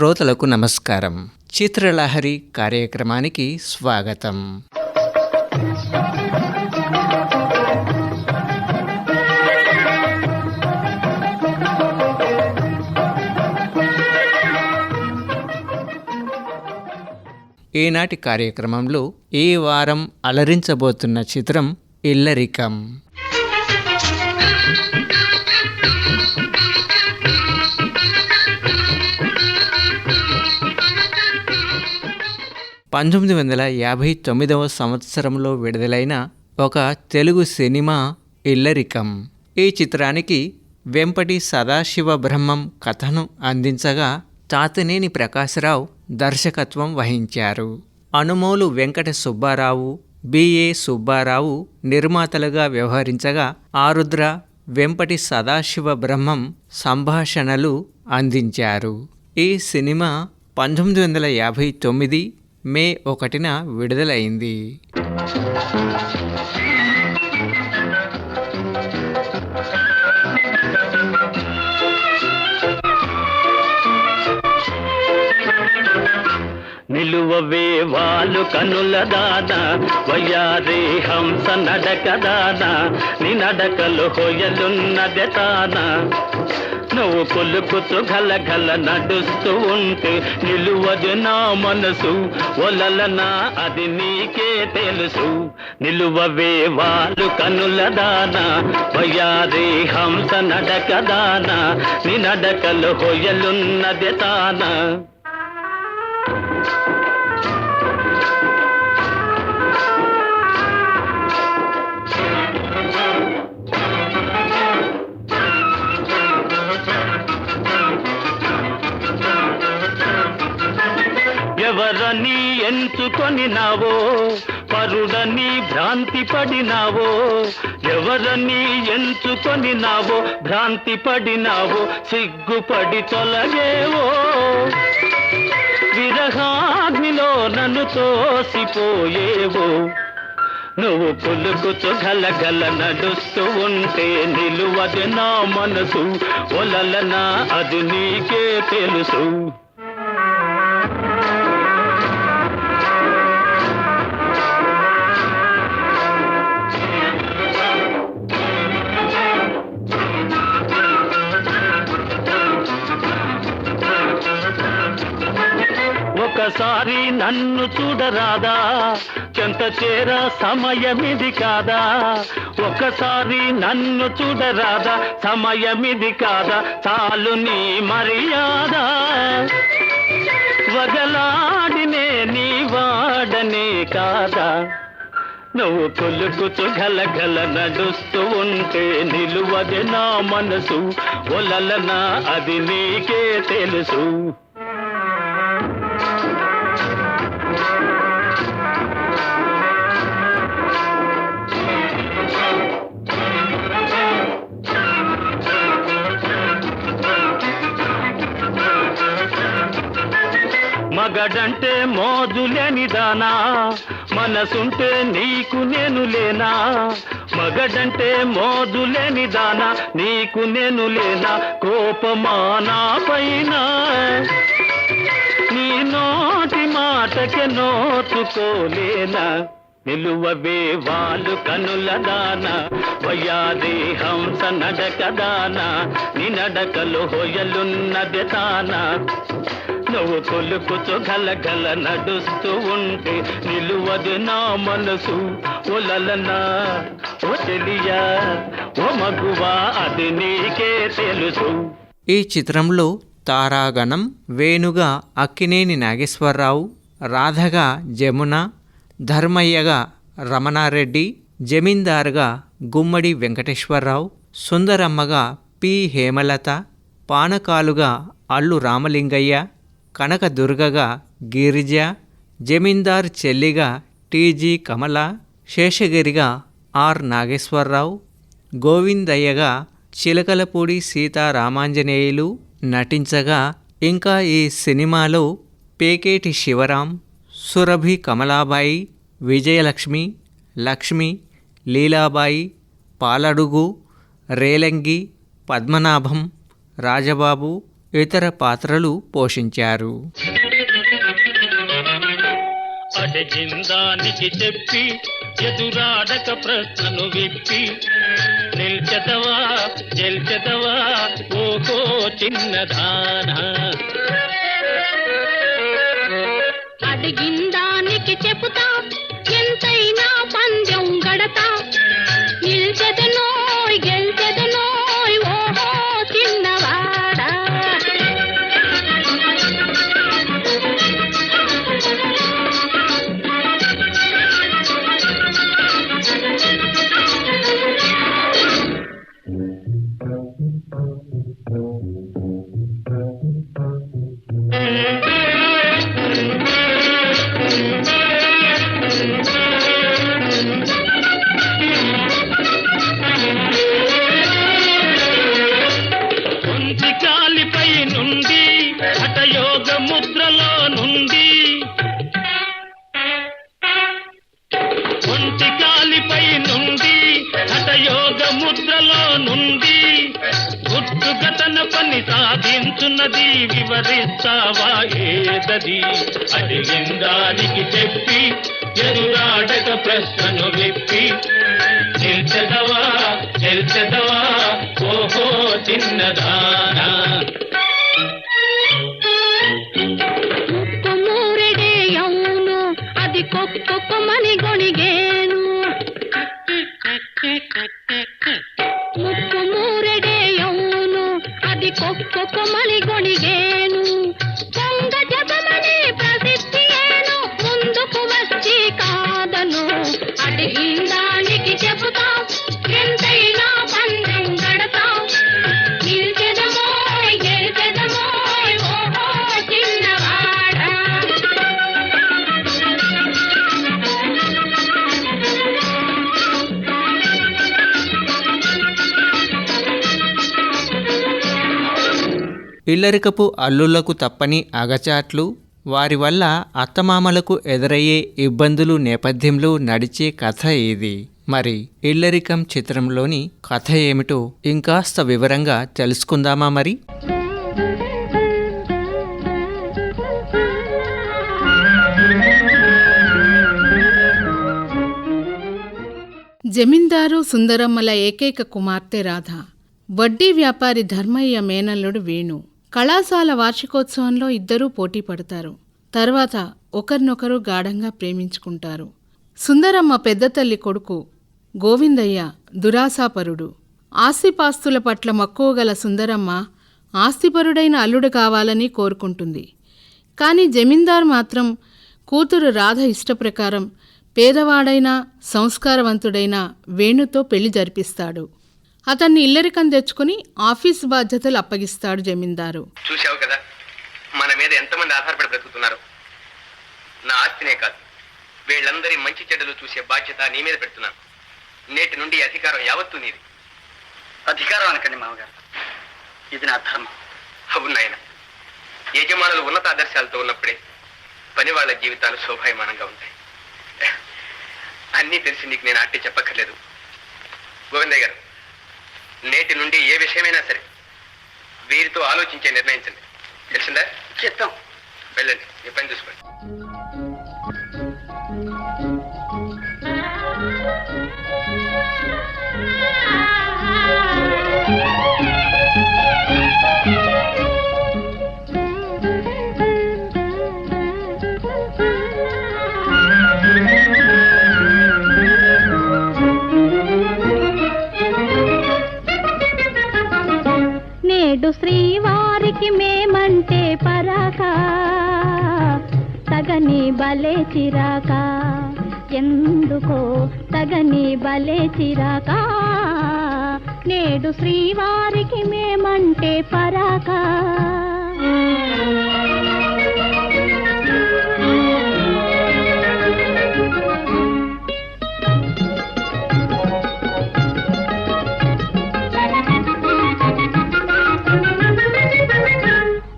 శ్రోతలకు నమస్కారం. చిత్రలహరి కార్యక్రమానికి స్వాగతం. ఈనాటి కార్యక్రమంలో ఈ వారం అలరించబోతున్న చిత్రం ఇల్లరికం. పంతొమ్మిది వందల యాభై తొమ్మిదవ సంవత్సరంలో విడుదలైన ఒక తెలుగు సినిమా ఇల్లరికం. ఈ చిత్రానికి వెంపటి సదాశివ బ్రహ్మం కథను అందించగా తాతనేని ప్రకాశరావు దర్శకత్వం వహించారు. అనుమోలు వెంకట సుబ్బారావు బిఏ సుబ్బారావు నిర్మాతలుగా వ్యవహరించగా ఆరుద్ర వెంపటి సదాశివ బ్రహ్మం సంభాషణలు అందించారు. ఈ సినిమా పంతొమ్మిది వందల యాభై తొమ్మిది మే ఒకటిన విడుదలైంది. నిలువవే వాళ్ళు కనుల దాన వయ్యారే హంస నడక దాన నీ నడకలు హొయలున్నదే తాన. నువ్వు కొలుకుతూ గల గల నడుస్తూ ఉంటే నిలువదు నా మనసు. ఒలలనా అది నీకే తెలుసు. నిలువవే వాళ్ళు కనుల దాన. వయ్యారి హంస నడక దాన. నీ నడకలు హొయలున్నదే తానా. ఎవరని ఎంచుకొని నావో పరుడని భ్రాంతి పడినావో ఎవరని ఎంచుకొని నావో భ్రాంతి పడినావో సిగ్గుపడి తొలగేవో విరహాగ్నిలో నన్ను తోసిపోయేవో నువ్వు పులుకుతూ గలగల నడుస్తూ ఉంటే నిలువది నా మనసు ఒలలనా అది నీకే తెలుసు ఒకసారి నన్ను చూడరాదా? చెంత చేర సమయమిది కాదా? ఒక్కసారి నన్ను చూడరాదా? సమయమిది కాదా? చాలు నీ మర్యాద. వగలాడినే నీ వాడనే కాదా? నువ్వు కొలుకుతూ గలగల నడుస్తూ ఉంటే నిలువదే నా మనసు. ఒలలనా అది నీకే తెలుసు. మగడంటే మోజులేనిదానా మనసుంటే నీకు నేను లేనా? మగడంటే మోజులేనిదానా నీకు నేను లేనా? కోపమానా పైన? నీ నోటి మాటకి నోచుకోలేనా? నిలువవే వాళ్ళు కనుల దాన? వయాది హంస నడక దాన? నీ నడకలు హొయలున్నది తానా? నువ్వు కొలుకుతూ గల గల నడుస్తూ ఉంటే నిలువదు నా మనసు. ఒలలనా ఓ తెలియా ఓ మగువా అది నీకే తెలుసు. ఈ చిత్రంలో తారాగణం వేణుగా అక్కినేని నాగేశ్వరరావు రాధగా జమున ధర్మయ్యగా రమణారెడ్డి జమీందారుగా గుమ్మడి వెంకటేశ్వరరావు సుందరమ్మగా పి. హేమలత పానకాలుగా అల్లు రామలింగయ్య కనకదుర్గగా గిరిజ జమీందార్ చెల్లిగా టీజీ కమల శేషగిరిగా ఆర్ నాగేశ్వరరావు గోవిందయ్యగా చిలకలపూడి సీతారామాంజనేయులు నటించగా ఇంకా ఈ సినిమాలో పేకేటి శివరాం సురభి కమలాబాయి విజయలక్ష్మి లక్ష్మి లీలాబాయి పాలడుగు రేలంగి పద్మనాభం రాజబాబు ఇతర పాత్రలు పోషించారు. అడిగిందానికి చెప్పి ఎదురాడక ప్రశ్నను విప్పి నిల్చెదవా గెల్చెదవా ఓకో చిన్నదానా అడిగిందానికి చెబుతా ఉన్నది వివరిస్తావా ఏదది? అడిగిందానికి చెప్పి ఎదురాడక ప్రశ్నను విప్పి. నిల్చెదవా నిల్చెదవా ఓహో చిన్నదానా. ఇల్లరికపు అల్లులకు తప్పని అగచాట్లు వారి వల్ల అత్తమామలకు ఎదురయ్యే ఇబ్బందులు నేపథ్యంలో నడిచే కథ ఇది. మరి ఇల్లరికం చిత్రంలోని కథ ఏమిటో ఇంకాస్త వివరంగా తెలుసుకుందామా మరి? జమీందారు సుందరమ్మల ఏకైక కుమార్తె రాధ. వడ్డీ వ్యాపారి ధర్మయ్య మేనల్లుడు వేణు. కళాశాల వార్షికోత్సవంలో ఇద్దరూ పోటీ పడతారు. తర్వాత ఒకరినొకరు గాఢంగా ప్రేమించుకుంటారు. సుందరమ్మ పెద్ద తల్లి కొడుకు గోవిందయ్య దురాశాపరుడు. ఆస్తిపాస్తుల పట్ల మక్కువ గల సుందరమ్మ ఆస్తిపరుడైన అల్లుడు కావాలని కోరుకుంటుంది. కానీ జమీందార్ మాత్రం కూతురు రాధ ఇష్టప్రకారం పేదవాడైన సంస్కారవంతుడైన వేణుతో పెళ్ళి జరిపిస్తాడు. అతన్ని ఇల్లరికం తెచ్చుకుని ఆఫీస్ బాధ్యతలు అప్పగిస్తాడు జమీందారు. చూశావు కదా మన మీద ఎంతమంది ఆధారపడి బ్రతుకుతున్నారు? నా ఆస్తినే కాదు వీళ్ళందరి మంచి చెడ్డలు చూసే బాధ్యత నీ మీద పెడుతున్నాను. నేటి నుండి ఈ అధికారం యావత్తు నీది. అధికారం అనకండి మామగారు. ఇది నా ధర్మం. అవును నాయన. యజమానులు ఉన్నత ఆదర్శాలతో ఉన్నప్పుడే పని వాళ్ళ జీవితాలు శోభాయమానంగా ఉంటాయి. అన్నీ తెలిసి నీకు నేను అట్టి చెప్పక్కర్లేదు. గోవిందయ్య గారు నేటి నుండి ఏ విషయమైనా సరే వీరితో ఆలోచించే నిర్ణయించండి. తెలిసిందా? చిత్తం వెళ్ళండి. మీ పని చూసుకోండి. తగని బలే చిరాక. ఎందుకో తగని బలే చిరాక. నేడు శ్రీవారికి మేమంటే పరాక.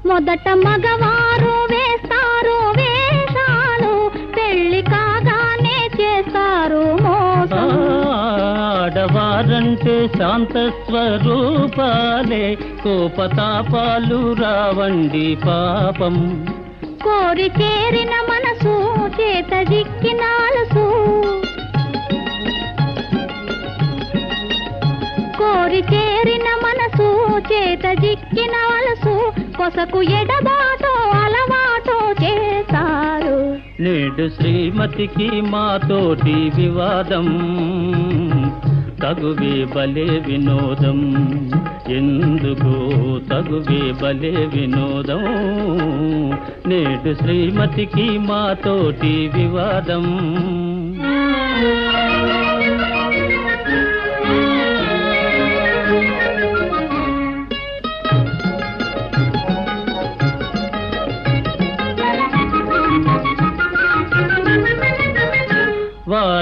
మొదట మగ శాంత స్వరూపాలే కోపతాపాలు రావండి పాపం. కోరి చేరిన మనసు చేత జిక్కినాలసు కోరి చేరిన మనసు చేత జిక్కినాలసు కొసకు ఎడబాటో అలవాటో చేశారు. నేడు శ్రీమతికి మాతోటి వివాదం. తగువే బలే వినోదం. ఎందుకో తగువే బలే వినోదం. నేడు శ్రీమతికి మాతోటి వివాదం.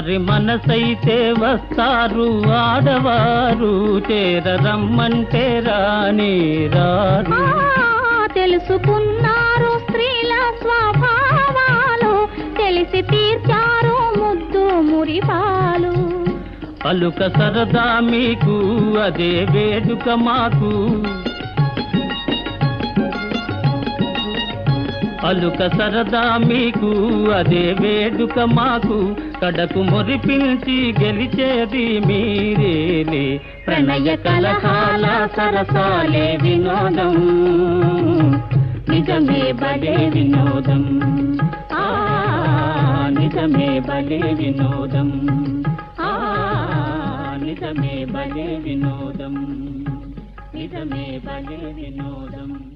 వారి మనసైతే వస్తారు. ఆడవారు చేరరమ్మంటే రాని రారు. తెలుసుకున్నారు స్త్రీల స్వభావాలు. తెలిసి తీర్చారు ముద్దు మురిపాలు. అలుక సరదా మీకు అదే వేడుక మాకు. అలుక సరదా మీకు అదే వేడుక మాకు. కడకు మురిపించి గెలిచేది మీరేలే ప్రణయ కలహాల సరసాలే వినోదం. నిజమే బలే వినోదం. ఆ నిజమే బలే వినోదం. ఆ నిజమే బలే వినోదం. నిజమే బలే వినోదం.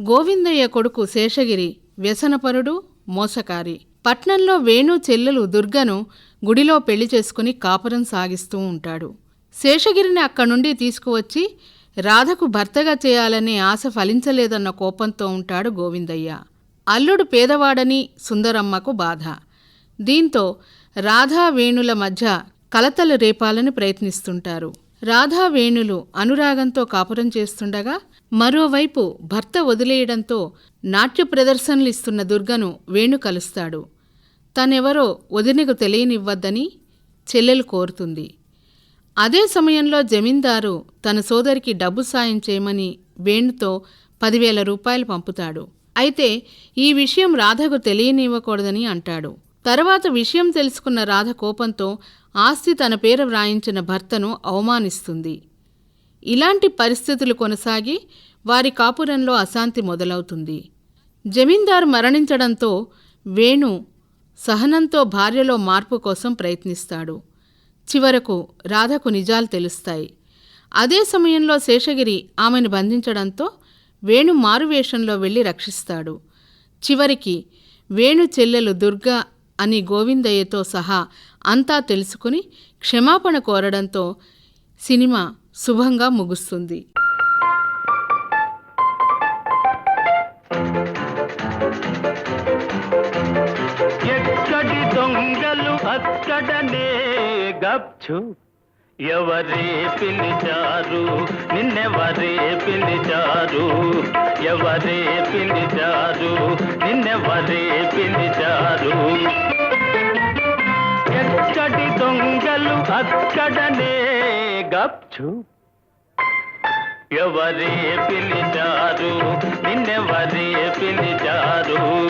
గోవిందయ్య కొడుకు శేషగిరి వ్యసనపరుడు మోసకారి. పట్నంలో వేణు చెల్లెలు దుర్గను గుడిలో పెళ్ళి చేసుకుని కాపురం సాగిస్తూ ఉంటాడు. శేషగిరిని అక్కడి నుండి తీసుకువచ్చి రాధకు భర్తగా చేయాలనే ఆశ ఫలించలేదన్న కోపంతో ఉంటాడు గోవిందయ్య. అల్లుడు పేదవాడని సుందరమ్మకు బాధ. దీంతో రాధా వేణుల మధ్య కలతలు రేపాలని ప్రయత్నిస్తుంటారు. రాధా వేణులు అనురాగంతో కాపురం చేస్తుండగా మరోవైపు భర్త వదిలేయడంతో నాట్య ప్రదర్శనలు ఇస్తున్న దుర్గను వేణు కలుస్తాడు. తనెవరో వదినకు తెలియనివ్వద్దని చెల్లెలు కోరుతుంది. అదే సమయంలో జమీందారు తన సోదరికి డబ్బు సాయం చేయమని వేణుతో పదివేల రూపాయలు పంపుతాడు. అయితే ఈ విషయం రాధకు తెలియనివ్వకూడదని అంటాడు. తర్వాత విషయం తెలుసుకున్న రాధ కోపంతో ఆస్తి తన పేరు వ్రాయించిన భర్తను అవమానిస్తుంది. ఇలాంటి పరిస్థితులు కొనసాగి వారి కాపురంలో అశాంతి మొదలవుతుంది. జమీందారు మరణించడంతో వేణు సహనంతో భార్యలో మార్పు కోసం ప్రయత్నిస్తాడు. చివరకు రాధకు నిజాలు తెలుస్తాయి. అదే సమయంలో శేషగిరి ఆమెను బంధించడంతో వేణు మారువేషంలో వెళ్ళి రక్షిస్తాడు. చివరికి వేణు చెల్లెలు దుర్గా అని గోవిందయ్యతో సహా అంతా తెలుసుకుని క్షమాపణ కోరడంతో సినిమా శుభంగా ముగుస్తుంది. ఎక్కడి దొంగలు అక్కడనే ఎవరే పిలిచారు? నిన్నెవరే పిలిచారు? ఎవరే పిలిచారు? నిన్నెవరే పిలిచారు? ఎక్కడి దొంగలు అక్కడనే గప్చు. ఎవరే పిలిచారు? నిన్నెవరే పిలిచారు?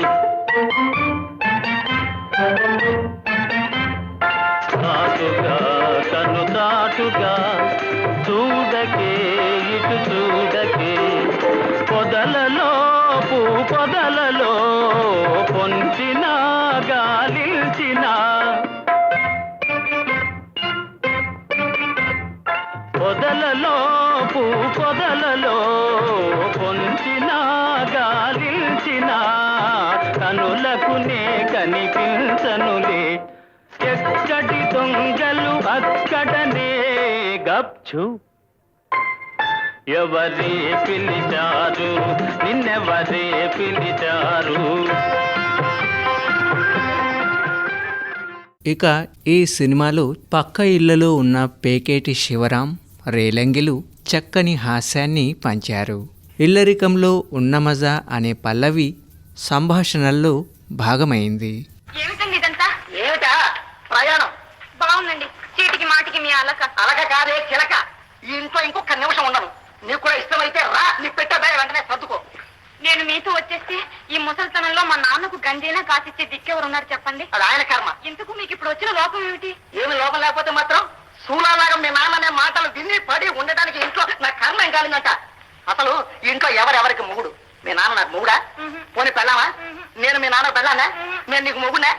పొదలలో పొంచిన గాలించిన కనులకునే కనిపించనులే. ఎక్కడి దొంగలు అక్కడనే గప్చు. ఎవరే పిలిచారు? నిన్నెవరే పిలిచారు? ఇక ఈ సినిమాలో పక్క ఇళ్ళలో ఉన్న పేకేటి శివరాం రేలంగిలు చక్కని హాస్యాన్ని పంచారు. ఇల్లరికంలో ఉన్న మజా అనే పల్లవి సంభాషణల్లో భాగమైంది. ఏమిటండి ఇదంతా? ఏమిటా? ప్రయాణం. బాగుందండి. చీటికి మాటికి మీ అలక. అలక కాదే చిలక ఈ ఇంట్లో ఇంకొక నిమిషం ఉండను. నీకు కూడా ఇష్టమైతే రా నీ పెట్టే వెంటనే సర్దుకో. నేను మీతో వచ్చేస్తే ఈ ముసలితనంలో మా నాన్నకు గంజైనా కాసిచ్చే దిక్కెవరు ఉన్నారు చెప్పండి? అది ఆయన కర్మ. ఇంతకు మీకు ఇప్పుడు వచ్చిన లోపం ఏమిటి? ఏమి లోపం లేకపోతే మాత్రం సూలాలాగా మీ నాన్ననే మాటలు విని పడి ఉండడానికి ఇంట్లో నా కర్మ ఏం కాలిందంట? అసలు ఇంట్లో ఎవరెవరికి మొగుడు? మీ నాన్న నాకు మొగుడా? పోనీ పెళ్ళామా? నేను మీ నాన్న పెళ్ళానా? నేను నీకు మొగుడా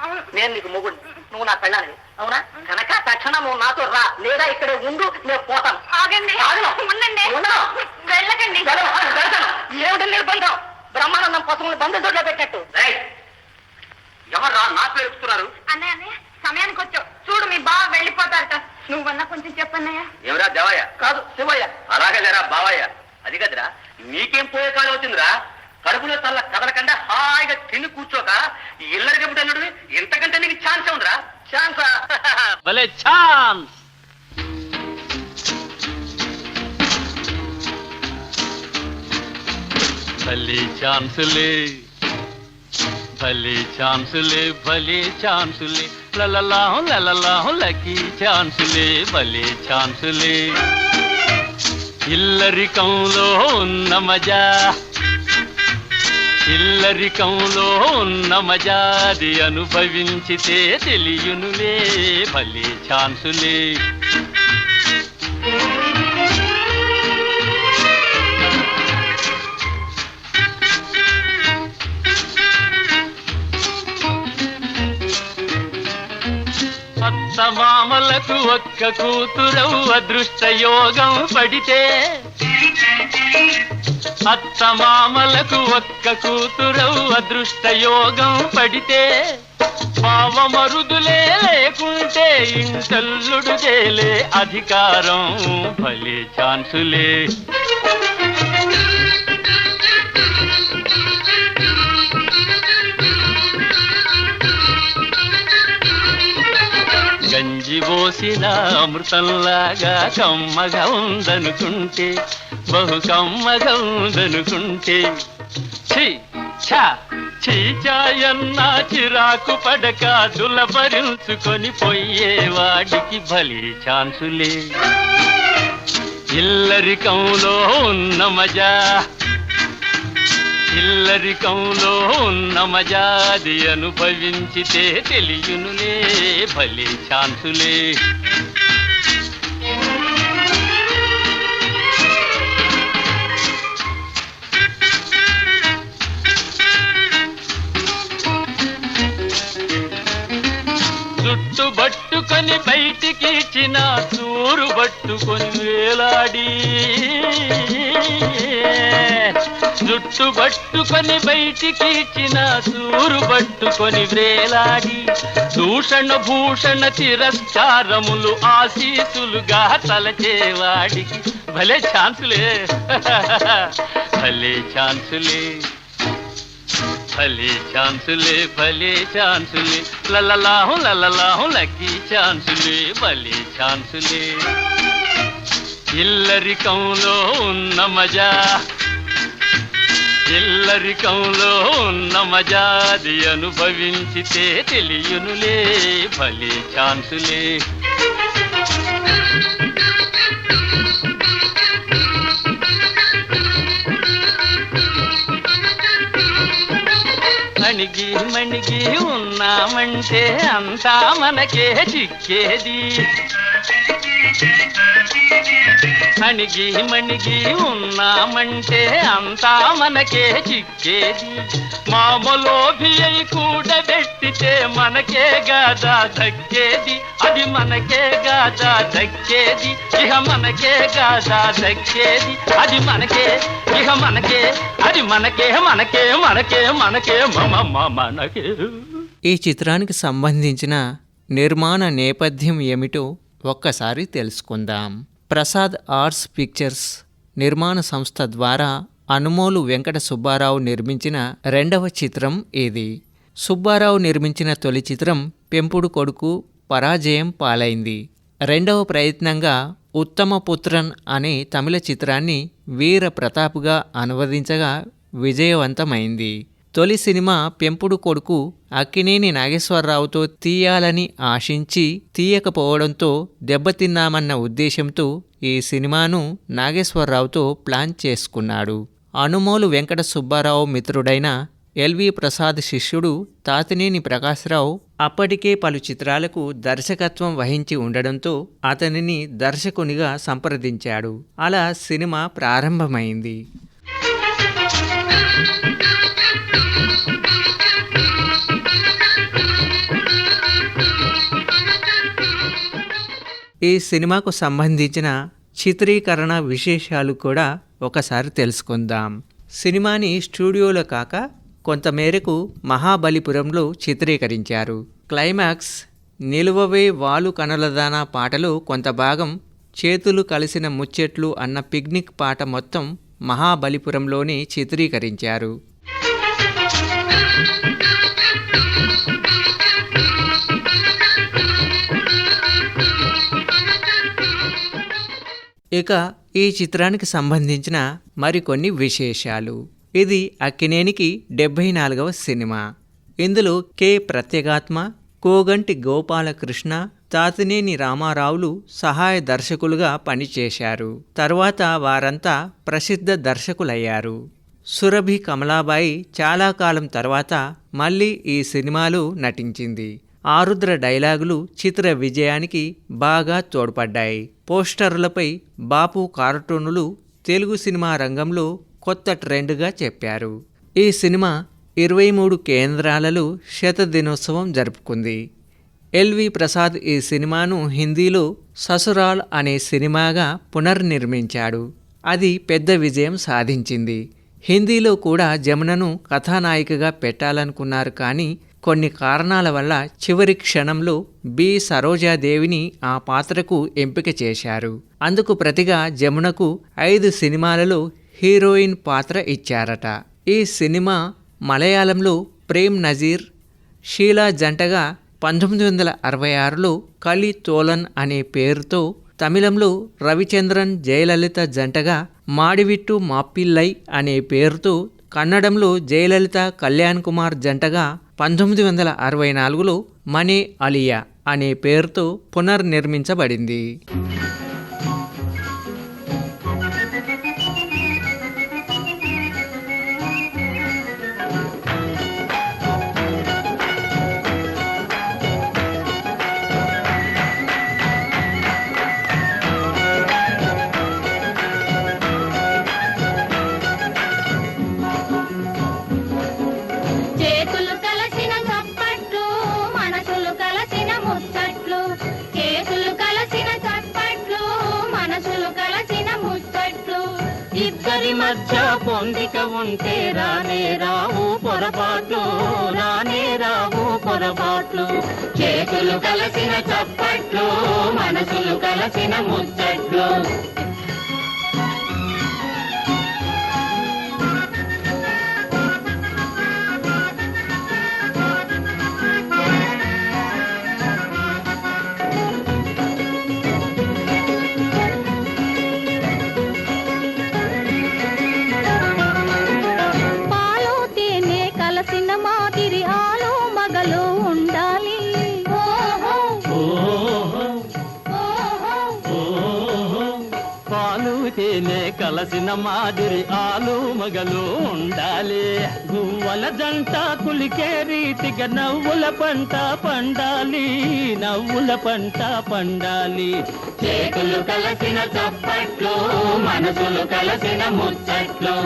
అవును. నేను నీకు మొగుడు నువ్వు నా పెళ్ళానివి. అవునా? కనుక తక్షణం నువ్వు నాతో రా. లేదా ఇక్కడే ఉండు నేను పోతాను. ఆగండి. ఆగను. ఉండండి. వెళ్ళకండి. వెళ్తాను. ఏమిటి నిర్బంధం? బ్రహ్మానందం పశువులు బంధు దొడ్లో పెట్టట్టు ఎవరు నా పేరు సమయానికి వచ్చావు. చూడు మీ బావ వెళ్ళిపోతారట. నువ్వన్నా కొంచెం చెప్పన్నయ్య? ఏమరా దేవయ్య? కాదు శివయ్య. అలాగే లేరా బావయ్య? అది కదరా నీకేం పోయే కాలం వచ్చిందిరా? కడుపులో తల్ల కదలకుండా హాయిగా తిని కూర్చోక ఇల్లరికి ఎప్పుడు ఇంతకంటే నీకు ఛాన్స్ ఉందిరా. ఛాన్స్? భలే ఛాన్స్! భలే ఛాన్సులే. భలే ఛాన్సులే భలే ఛాన్సులే లలలాహం లలలాహం లకీ ఛాన్సులే భలే ఛాన్సులే ఇల్లరికంలో ఉన్న మజా ఇల్లరికంలో ఉన్న మజాది అనుభవించితే తెలియనులే భలే ఛాన్సులే సమామలకు ఒక్క కూతురవు అదృష్ట యోగం పడితే అత్తమామలకు ఒక్క కూతురవు అదృష్ట యోగం పడితే పావమరుదులే లేకుంటే ఇంటల్లుడు చేలే అధికారం భలే ఛాన్సులే. పోసిన అమృతంలాగా కమ్మగా ఉందనుకుంటే బహు కమ్మగా ఉందనుకుంటే. ఛీ ఛా చీచాయన్న చిరాకు పడక దులపరించుకొని పోయేవాడికి బలి ఛాన్సులే. ఇల్లరికంలో ఉన్న మజా ఇల్లరికంలో ఉన్న మజాది అనుభవించితే తెలియనులే భలే ఛాన్సులే. చుట్టుబట్టు పట్టుకొని బయటికి ఇచ్చిన చూరు పట్టుకొని వేలాడి. జుట్టు పట్టుకొని బయటికి ఇచ్చిన చూరు పట్టుకొని వేలాడి. దూషణ భూషణ తిరస్కారములు ఆశీసులుగా తలచేవాడికి భలే ఛాన్సులే. భలే ఛాన్సులే. భలే ఛాన్సులే భలే ఛాన్సులే. లలలాహు లలలాహు లక్కీ ఛాన్సులే భలే ఛాన్సులే. ఇల్లరికంలో ఉన్న మజా ఇల్లరికంలో ఉన్న మజాది అనుభవించితే తెలియనులే భలే ఛాన్సులే. మణికి ఉన్నామంటే అంతా మనకే చిక్కేది. అణిగి మణిగి ఉన్నామంటే అంతా మనకే చిక్కేది. మామలోభి అయి కూడబెట్టితే మనకే గాదా దక్కేది. అది మనకే గాదా దక్కేది. ఇహ మనకే గాదా దక్కేది. అది మనకే ఇహ మనకే అది మనకే మనకే మనకే మనకే మమ మనకే. ఈ చిత్రానికి సంబంధించిన నిర్మాణ నేపథ్యం ఏమిటో ఒక్కసారి తెలుసుకుందాం. ప్రసాద్ ఆర్ట్స్ పిక్చర్స్ నిర్మాణ సంస్థ ద్వారా అనుమోలు వెంకట సుబ్బారావు నిర్మించిన రెండవ చిత్రం ఇది సుబ్బారావు నిర్మించిన తొలి చిత్రం పెంపుడు కొడుకు పరాజయం పాలైంది. రెండవ ప్రయత్నంగా ఉత్తమ పుత్రన్ అనే తమిళ చిత్రాన్ని వీర ప్రతాప్గా అనువదించగా విజయవంతమైంది. తొలి సినిమా పెంపుడు కొడుకు అక్కినేని నాగేశ్వరరావుతో తీయాలని ఆశించి తీయకపోవడంతో దెబ్బతిన్నామన్న ఉద్దేశంతో ఈ సినిమాను నాగేశ్వరరావుతో ప్లాన్ చేసుకున్నాడు. అనుమోలు వెంకట సుబ్బారావు మిత్రుడైన ఎల్వి ప్రసాద్ శిష్యుడు తాతినేని ప్రకాశ్రావు అప్పటికే పలు చిత్రాలకు దర్శకత్వం వహించి ఉండడంతో అతనిని దర్శకునిగా సంప్రదించాడు. అలా సినిమా ప్రారంభమైంది. ఈ సినిమాకు సంబంధించిన చిత్రీకరణ విశేషాలు కూడా ఒకసారి తెలుసుకుందాం. సినిమాని స్టూడియోలో కాక కొంతమేరకు మహాబలిపురంలో చిత్రీకరించారు. క్లైమాక్స్ నిలువవే వాలు కనలదానా పాటలో కొంత భాగం చేతులు కలిసిన ముచ్చెట్లు అన్న పిక్నిక్ పాట మొత్తం మహాబలిపురంలోనే చిత్రీకరించారు. ఇక ఈ చిత్రానికి సంబంధించిన మరికొన్ని విశేషాలు. ఇది అక్కినేనికి డెబ్భై నాలుగవ సినిమా. ఇందులో కె. ప్రత్యేగాత్మ కోగంటి గోపాలకృష్ణ తాతినేని రామారావులు సహాయ దర్శకులుగా పనిచేశారు. తర్వాత వారంతా ప్రసిద్ధ దర్శకులయ్యారు. సురభి కమలాబాయి చాలా కాలం తర్వాత మళ్ళీ ఈ సినిమాలో నటించింది. ఆరుద్ర డైలాగులు చిత్ర విజయానికి బాగా తోడ్పడ్డాయి. పోస్టర్లపై బాపు కార్టూనులు తెలుగు సినిమా రంగంలో కొత్త ట్రెండ్గా చెప్పారు. ఈ సినిమా ఇరవై మూడు కేంద్రాలలో శతదినోత్సవం జరుపుకుంది. ఎల్వి ప్రసాద్ ఈ సినిమాను హిందీలో ససురాల్ అనే సినిమాగా పునర్నిర్మించాడు. అది పెద్ద విజయం సాధించింది. హిందీలో కూడా జమునను కథానాయికగా పెట్టాలనుకున్నారు కానీ కొన్ని కారణాల వల్ల చివరి క్షణంలో బి. సరోజాదేవిని ఆ పాత్రకు ఎంపిక చేశారు. అందుకు ప్రతిగా జమునకు ఐదు సినిమాలలో హీరోయిన్ పాత్ర ఇచ్చారట. ఈ సినిమా మలయాళంలో ప్రేమ్ నజీర్ షీలా జంటగా పంతొమ్మిది వందల అరవై ఆరులో కలి తోలన్ అనే పేరుతో తమిళంలో రవిచంద్రన్ జయలలిత జంటగా మాడివిట్టు మాపిల్లై అనే పేరుతో కన్నడంలో జయలలిత కళ్యాణ్ కుమార్ జంటగా పంతొమ్మిది వందల అరవై నాలుగులో మణి అలియా అనే పేరుతో పునర్నిర్మించబడింది. పొరపాట్లు రానే రావు పొరపాట్లు. చేతులు కలసిన చప్పట్లు మనసులు కలసిన ముచ్చట్లు. కలసిన మాదిరి ఆలు మగలు ఉండాలి. గువ్వల జంట కులికే రీతిగా నవ్వుల పంట పండాలి. నవ్వుల పంట పండాలి. చేతులు కలసిన చప్పట్లు మనసులు కలసిన ముచ్చట్లు.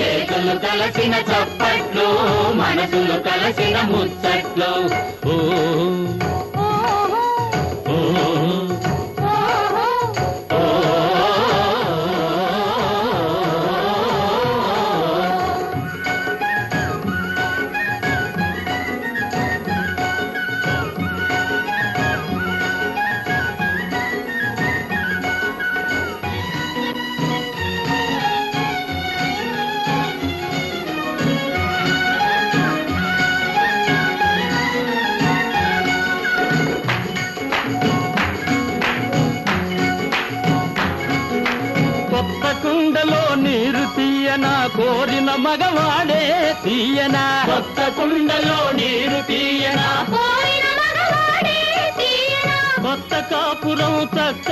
చేతులు కలసిన చప్పట్లు మనసులు కలసిన ముచ్చట్లు. ఓ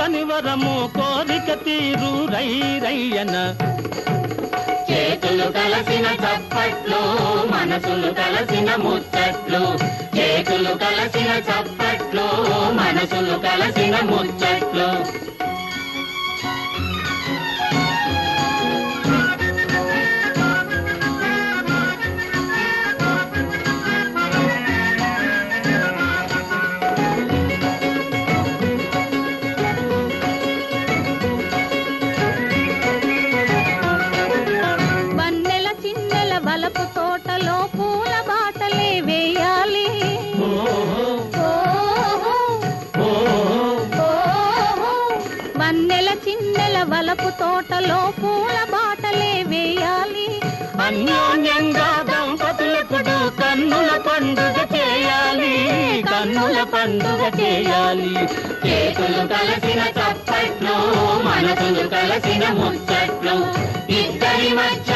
చక్కని వరము కోరిక తీరు రై రయ్యన. చేతులు కలసిన చప్పట్లు మనసులు కలసిన ముచ్చట్లు. చేతులు కలసిన చప్పట్లు మనసులు కలసిన ముచ్చట్లు. అన్యోన్యంగా దంపతులకు కన్నుల పండుగ చేయాలి. కన్నుల పండుగ చేయాలి. చేతులు కలసిన చప్పట్లు మనసులు కలసిన ముచ్చట్లు ఇద్దరి మధ్య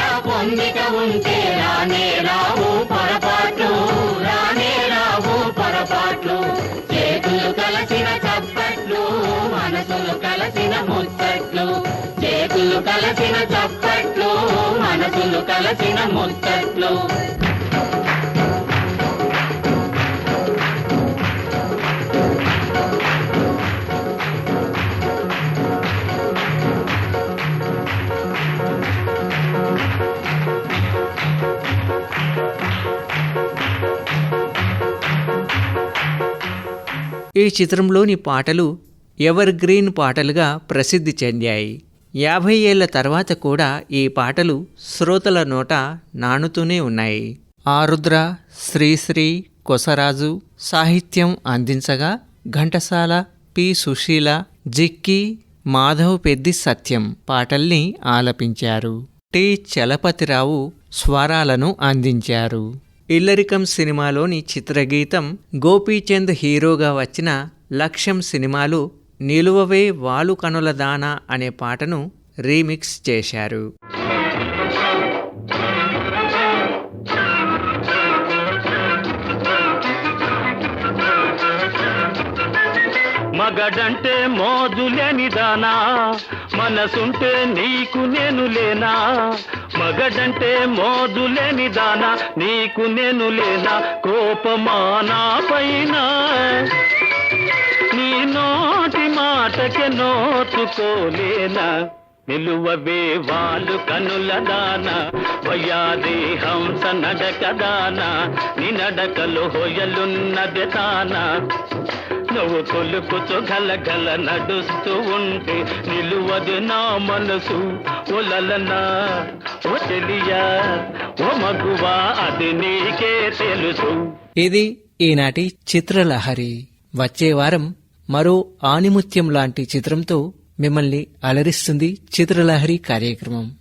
మనసులు కలసిన ముచ్చట్లు. ఈ చిత్రంలోని పాటలు ఎవర్ గ్రీన్ పాటలుగా ప్రసిద్ధి చెందాయి. యాభై ఏళ్ళ తర్వాత కూడా ఈ పాటలు శ్రోతల నోట నానుతూనే ఉన్నాయి. ఆరుద్ర శ్రీశ్రీ కొసరాజు సాహిత్యం అందించగా ఘంటసాల పి. సుశీల జిక్కి మాధవ్ పెద్ది సత్యం పాటల్ని ఆలపించారు. టి. చలపతిరావు స్వరాలను అందించారు. ఇల్లరికం సినిమాలోని చిత్రగీతం గోపీచంద్ హీరోగా వచ్చిన లక్ష్యం సినిమాలు నిలువవే వాలు కనుల దాన అనే పాటను రీమిక్స్ చేశారు. మగడంటే మోజులేని దానా మనసుంటే నీకు నేను లేనా? మగడంటే మోజులేని దానా నీకు నేను లేనా? కోపమానా పైన. నీ నోటి మాటకి నోచుకోలేనా? నిలువవే వాళ్ళు కనుల దాన? వయాది హంస నడక దాన? నీ నడకలు హొయలున్నది తాన? నువ్వు కొలుకుతూ గలగల నడుస్తూ ఉంటే నిలువదు నా మనసు ఒలలనా? ఓ తెలియా ఓ మగువా అది నీకే తెలుసు. ఇది ఈనాటి చిత్రలహరి. వచ్చే వారం మరో ఆనిముత్యం లాంటి చిత్రంతో మిమ్మల్ని అలరిస్తుంది చిత్రలహరి కార్యక్రమం.